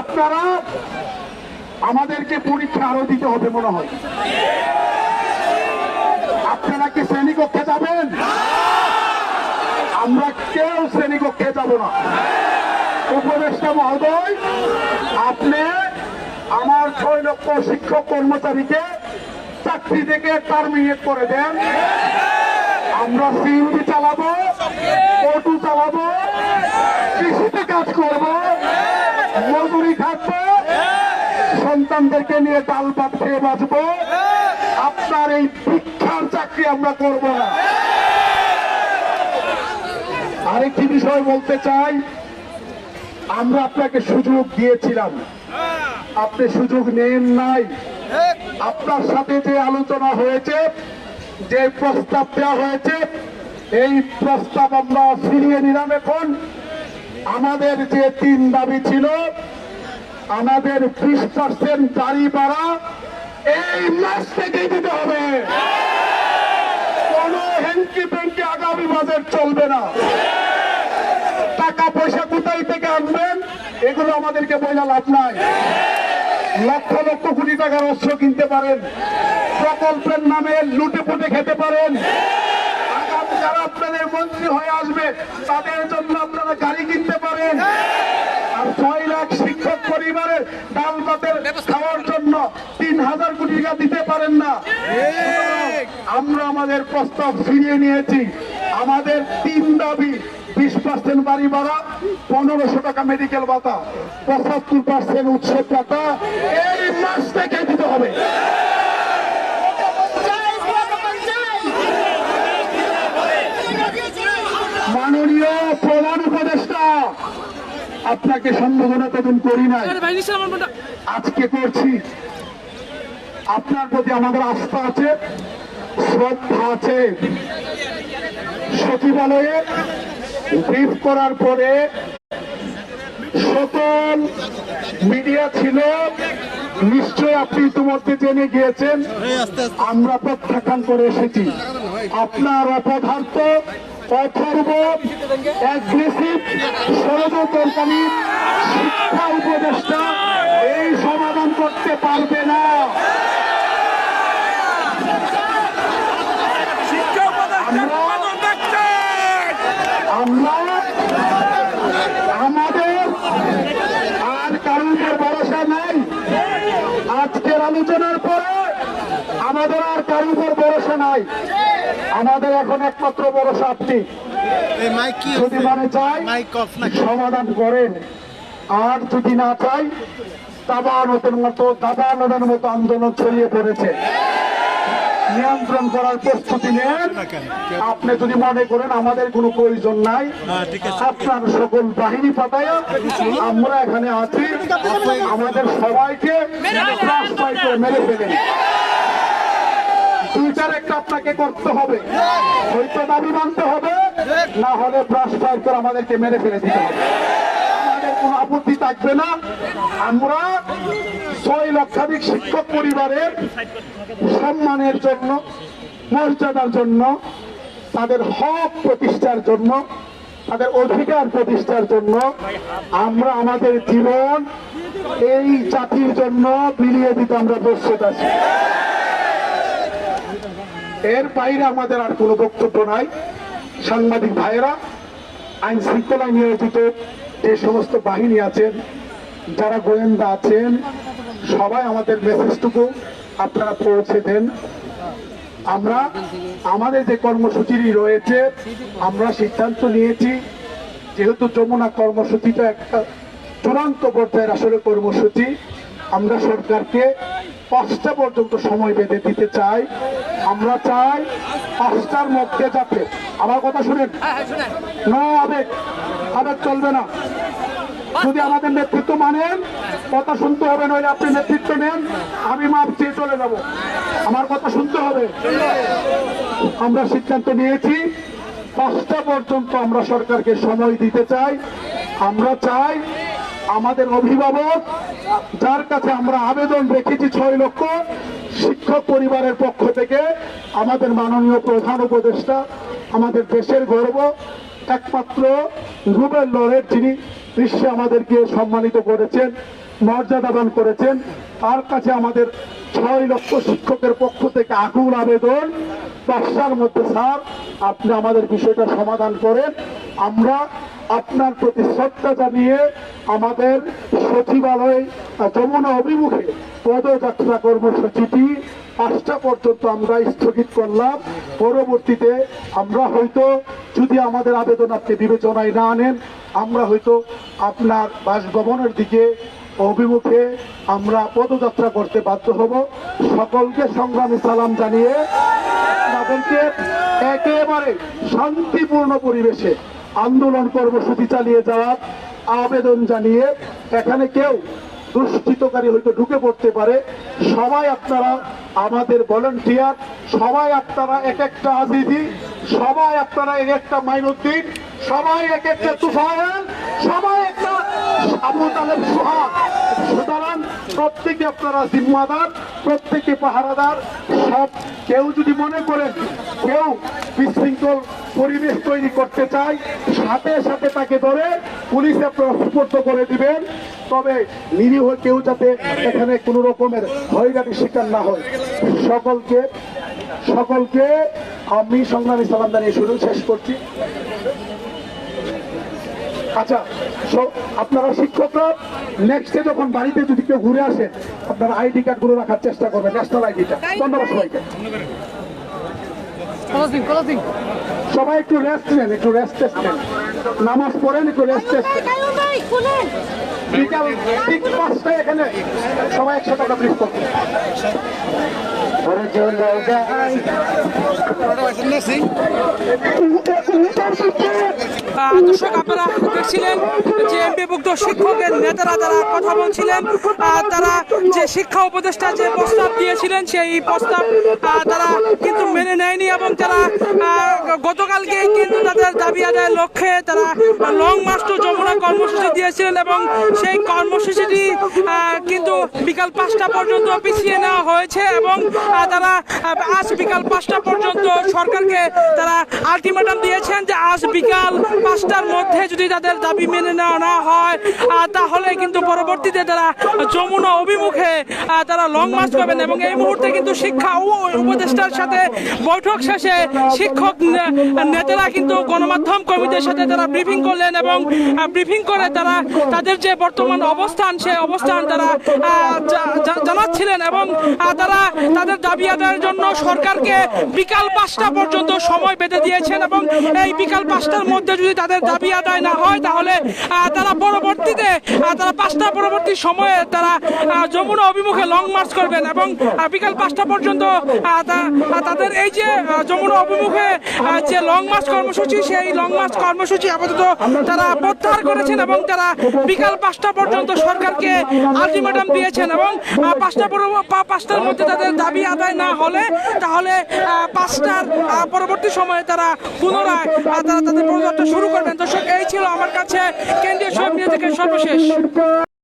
আপনারা আমাদেরকে পরীক্ষা আরও দিতে হবে মনে হয়। আপনারা কি শ্রেণীকক্ষে যাবেন? আমরা কেউ শ্রেণীকক্ষে যাব না। উপদেষ্টা মহোদয়, আপনি আমার ছয় লক্ষ শিক্ষক কর্মচারীকে চাকরি থেকে টার্মিনেট করে দেন। আমরা সিএনজি চালাবো অটো চালাবো, কৃষিতে কাজ করব। মজুরি খাটবো সন্তানদেরকে নিয়ে ডাল ভাত খেয়ে বাঁচবো। আপনার এই ভিক্ষার চাকরি আমরা করব না। আরেকটি বিষয় বলতে চাই, আমরা আপনাকে সুযোগ দিয়েছিলাম। আপনি সুযোগ নেন নাই। আপনার সাথে যে আলোচনা হয়েছে, যে প্রস্তাব দেওয়া হয়েছে, এই প্রস্তাব আমরা ফিরিয়ে নিলাম এখন। আমাদের যে তিন দাবি ছিল, আমাদের বিশ পার্সেন্ট গাড়ি ভাড়া এই মাস থেকেই দিতে হবে। কোন হেঙ্কি পেঙ্কি আগামী বাজেট চলবে না। টাকা পয়সা কোথায় থেকে আনবেন, এগুলো আমাদেরকে বইলা লাভ নাই। লক্ষ লক্ষ কোটি টাকার অস্ত্র কিনতে পারেন। প্রকল্পের নামে লুটে পুটে খেতে পারেন। যারা আপনাদের মন্ত্রী হয়ে আসবে, তাদের জন্য আপনারা গাড়ি কিনতে পারেন। আর ছয় লাখ শিক্ষক পরিবারের ডাল ভাতের খাওয়ার জন্য তিন হাজার কোটি টাকা দিতে পারেন না। আমরা আমাদের প্রস্তাব ফিরিয়ে নিয়েছি। আমাদের তিন দাবি, বিশ পার্সেন্ট বাড়ি ভাড়া, পনেরোশো টাকা মেডিকেল ভাতা, পঁচাত্তর পার্সেন্ট উৎসব ভাতা, এই মাস থেকে দিতে হবে মাননীয় প্রধান উপদেষ্টা আপনাকে সম্ভাবনা তখন করি নাই। আজকে করছি। আপনার প্রতি আমাদের আস্থা আছে শ্রদ্ধা আছে। সচিবালয়ে ব্রিফ করার পরে সকল মিডিয়া ছিল নিশ্চয় আপনি ইতিমধ্যে জেনে গিয়েছেন আমরা প্রত্যাখ্যান করে এসেছি। আপনার অপদার্থ অথর্ব অ্যাগ্রেসিভ ষড়যন্ত্রকারী শিক্ষা উপদেষ্টা এই সমাধান করতে পারবে না। আমরা আমাদের আর কারোর ভরসা নাই। আজকের আলোচনার পরে আমাদের আর কারোর উপর ভরসা নাই। আমাদের এখন একমাত্র বড় আপনি এই মাইক যদি মানে চাই মাইক সমাধান করেন। আর যদি না চাই দাবানতের মতো দাবানদের মতো আন্দোলন ছড়িয়ে পড়েছে। নিয়ন্ত্রণ করার প্রস্তুতি নেন। আপনি যদি মনে করেন আমাদের কোনো প্রয়োজন নাই হ্যাঁ, ঠিক আছে। আপনার সকল বাহিনী পাঠায় আমরা এখানে আছি। আমাদের সবাইকে মেরে ফেলেন দুইটার একটা আপনাকে করতে হবে। হয়তো দাবি মানতে হবে, না হলে ব্রাশ আমাদেরকে মেরে ফেলে দিতে হবে। আমাদের আপত্তি থাকবে না। আমরা ছয় লক্ষাধিক শিক্ষক পরিবারের সম্মানের জন্য, মর্যাদার জন্য, তাদের হক প্রতিষ্ঠার জন্য, তাদের অধিকার প্রতিষ্ঠার জন্য আমরা আমাদের জীবন এই জাতির জন্য বিলিয়ে দিতে আমরা প্রস্তুত আছি। এর বাইরে আমাদের আর কোনো বক্তব্য নাই। সাংবাদিক ভাইয়েরা, আইন শৃঙ্খলায় নিয়োজিত যে সমস্ত বাহিনী আছেন, যারা গোয়েন্দা আছেন, সবাই আমাদের মেসেজটুকু আপনারা পৌঁছে দেন। আমরা, আমাদের যে কর্মসূচি রয়েছে, আমরা সিদ্ধান্ত নিয়েছি, যেহেতু যমুনা কর্মসূচিটা একটা চূড়ান্ত পর্যায়ের আসলে কর্মসূচি, আমরা সরকারকে পাঁচটা পর্যন্ত সময় বেঁধে দিতে চাই। আমরা চাই পাঁচটার মধ্যে যাতে আমার কথা শুনেন? না আবেগ। আবেগ চলবে না। যদি আমাদের নেতৃত্ব মানেন কথা শুনতে হবে নইলে আপনি নেতৃত্ব নেন আমি মাপ চেয়ে চলে যাব। আমার কথা শুনতে হবে। আমরা সিদ্ধান্ত নিয়েছি পাঁচটা পর্যন্ত আমরা সরকারকে সময় দিতে চাই। আমরা চাই আমাদের অভিভাবক, যার কাছে আমরা আবেদন রেখেছি ছয় লক্ষ শিক্ষক পরিবারের পক্ষ থেকে, আমাদের মাননীয় প্রধান উপদেষ্টা, আমাদের দেশের গর্ব, একমাত্র রুবেল লরের যিনি বিশ্বে আমাদেরকে সম্মানিত করেছেন মর্যাদাবান করেছেন, তার কাছে আমাদের ছয় লক্ষ শিক্ষকের পক্ষ থেকে আকুল আবেদন। পাঁচটার মধ্যে স্যার, আপনি আমাদের বিষয়টা সমাধান করেন। আমরা আপনার প্রতি শ্রদ্ধা জানিয়ে আমাদের সচিবালয় যমুনা অভিমুখে পদযাত্রা কর্মসূচিটি পাঁচটা পর্যন্ত আমরা স্থগিত করলাম। পরবর্তীতে আমরা হয়তো যদি আমাদের আবেদন আপনি বিবেচনায় না আনেন, আমরা হয়তো আপনার বাসভবনের দিকে অভিমুখে আমরা পদযাত্রা করতে বাধ্য হব। সকলকে সংগ্রামী সালাম জানিয়ে তাদেরকে একেবারে শান্তিপূর্ণ পরিবেশে আন্দোলন কর্মসূচি চালিয়ে যাওয়ার আবেদন জানিয়ে এখানে কেউ দুষ্কৃতকারী হয়তো ঢুকে পড়তে পারে। সবাই আপনারা আমাদের ভলেন্টিয়ার সবাই আপনারা এক একটা আজিজি সবাই আপনারা এক একটা মাইনুদ্দিন, সবাই এক একটা তুফায়েল, সবাই একটা আবু তালেব সুহাগ। সুতরাং প্রত্যেকে আপনারা জিম্মাদার, প্রত্যেকে পাহারাদার, সব কেউ যদি মনে করেন কেউ বিশৃঙ্খল পরিবেশ তৈরি করতে চায় সাথে সাথে তাকে ধরে পুলিশ আপনারা করে দিবেন। তবে নিরীহ কেউ যাতে এখানে কোনো রকমের হয়রানির শিকার না হয়। সকলকে সকলকে আমি সংগ্রামী সালাম জানিয়ে শুরু, শেষ করছি। আচ্ছা আপনারা শিক্ষকরা নেক্সটে যখন বাড়িতে যদি কেউ ঘুরে আসেন আপনারা আইডি কার্ডগুলো রাখার চেষ্টা করবেন ন্যাশনাল আইডিটা ধন্যবাদ সবাইকে। ক্লোজিং সবাই একটু রেস্ট নেন একটু রেস্ট টেস্ট নেন নামাজ পড়েন একটু রেস্ট টেস্ট বিকাল ঠিক পাঁচটায় এখানে সবাই একশো টাকা ব্রিজ করবেন আহ, দর্শক, আপনারা দেখছিলেন যে এমপিভুক্ত শিক্ষকের নেতারা যারা কথা বলছিলেন তারা যে শিক্ষা উপদেষ্টা যে প্রস্তাব দিয়েছিলেন, সেই প্রস্তাব তারা কিন্তু মেনে নেয়নি এবং তারা গতকালকে কিন্তু তাদের দাবি আদায়ের লক্ষ্যে তারা লং মার্চ টু যমুনা কর্মসূচি দিয়েছিলেন এবং সেই কর্মসূচিটি কিন্তু বিকাল পাঁচটা পর্যন্ত পিছিয়ে নেওয়া হয়েছে এবং তারা আজ বিকাল পাঁচটা পর্যন্ত সরকারকে তারা আলটিমেটাম দিয়েছেন যে আজ বিকাল পাঁচটার মধ্যে যদি তাদের দাবি মেনে নেওয়া না হয় তাহলে কিন্তু পরবর্তীতে তারা যমুনা অভিমুখে তারা লং মার্চ করবেন এবং এই মুহূর্তে কিন্তু শিক্ষা উপদেষ্টার সাথে বৈঠক শেষে শিক্ষক নেতারা কিন্তু গণমাধ্যম কর্মীদের সাথে তারা ব্রিফিং করলেন এবং ব্রিফিং করে তারা তাদের যে বর্তমান অবস্থান সেই অবস্থান তারা জানাচ্ছিলেন এবং তারা তাদের দাবি আদায়ের জন্য সরকারকে বিকাল পাঁচটা পর্যন্ত সময় বেঁধে দিয়েছেন এবং এই বিকাল পাঁচটার মধ্যে যদি তাদের দাবি আদায় না হয়, তাহলে তারা পরবর্তীতে তারা পাঁচটা পরবর্তী সময়ে তারা যমুনা অভিমুখে লং মার্চ করবেন এবং বিকাল পাঁচটা পর্যন্ত তাদের এই যে যমুনা অভিমুখে যে লং মার্চ কর্মসূচি, সেই লং মার্চ কর্মসূচি আপাতত তারা প্রত্যাহার করেছেন এবং তারা বিকাল পাঁচটা পর্যন্ত সরকারকে আলটিমেটাম দিয়েছেন এবং পাঁচটা পাঁচটার মধ্যে তাদের দাবি আদায় না হলে, তাহলে পাঁচটার পরবর্তী সময়ে তারা পুনরায় তারা তাদের পদযাত্রা শুরু করবেন। দর্শক এই ছিল আমার কাছে কেন্দ্রীয় সব নিয়ে থেকে সর্বশেষ।